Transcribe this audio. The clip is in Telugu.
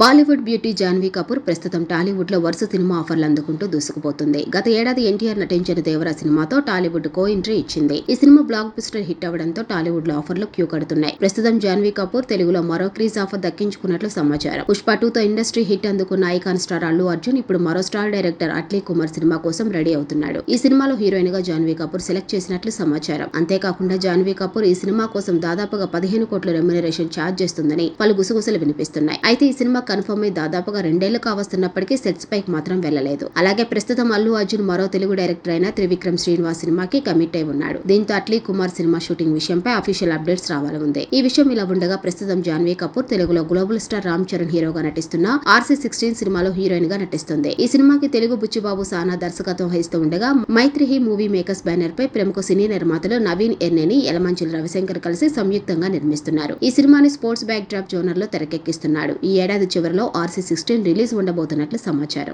బాలీవుడ్ బ్యూటీ జాన్వీ కపూర్ ప్రస్తుతం టాలీవుడ్లో వరుస సినిమా ఆఫర్లు అందుకుంటూ దూసుకుపోతుంది. గత ఏడాది ఎన్టీఆర్ నటించిన దేవరా సినిమాతో టాలీవుడ్ కో ఎంట్రీ ఇచ్చింది. ఈ సినిమా బ్లాక్ బస్టర్ హిట్ అవడంతో టాలీవుడ్లో ఆఫర్లు క్యూ కడుతున్నాయి. ప్రస్తుతం జాన్వీ కపూర్ తెలుగులో మరో క్రీజ్ ఆఫర్ దక్కించుకున్నట్లు సమాచారం. పుష్ప టూతో ఇండస్ట్రీ హిట్ అందుకున్న ఐకాన్ స్టార్ అల్లు అర్జున్ ఇప్పుడు మరో star director Atlee Kumar cinema కోసం రెడీ అవుతున్నాడు. ఈ సినిమాలో హీరోయిన్గా జాన్వీ కపూర్ సెలెక్ట్ చేసినట్లు సమాచారం. అంతేకాకుండా జాన్వీ కపూర్ ఈ సినిమా కోసం దాదాపుగా పదిహేను కోట్ల రెమ్యునరేషన్ ఛార్జ్ చేస్తుందని పలు గుసగుసలు వినిపిస్తున్నాయి. అయితే ఈ సినిమా కన్ఫర్మ్ అయి దాదాపుగా రెండేళ్ళు కావస్తున్నప్పటికీ సెట్స్ పైకి మాత్రం వెళ్ళలేదు అలాగే ప్రస్తుతం అల్లు అర్జున్ మరో తెలుగు డైరెక్టర్ అయిన త్రివిక్రమ్ శ్రీనివాస్ సినిమాకి కమిట్ అయి ఉన్నాడు. దీంతో అట్లీ కుమార్ సినిమా షూటింగ్ విషయంపై అఫీషియల్ అప్డేట్స్ రావాలి ఉంది. ఈ విషయం ఇలా ఉండగా ప్రస్తుతం జాన్వీ కపూర్ తెలుగులో గ్లోబల్ స్టార్ రామ్ చరణ్ హీరోగా నటిస్తున్న ఆర్సీ సిక్స్టీన్ సినిమాలో హీరోయిన్గా నటిస్తుంది. ఈ సినిమాకి తెలుగు బుచ్చిబాబు సానా దర్శకత్వం వహిస్తూ ఉండగా మైత్రిహి మూవీ మేకర్స్ బ్యానర్ పై ప్రముఖ సినీ నిర్మాతలు నవీన్ ఎర్నేని యలమంచిలి రవిశంకర్ కలిసి సంయుక్తంగా నిర్మిస్తున్నారు. ఈ సినిమాని స్పోర్ట్స్ బ్యాక్ డ్రాప్ జోనర్లో తెరకెక్కిస్తున్నాడు. ఈ ఏడాది చివరిలో ఆర్సీ సిక్స్టీన్ రిలీజ్ ఉండబోతున్నట్లు సమాచారం.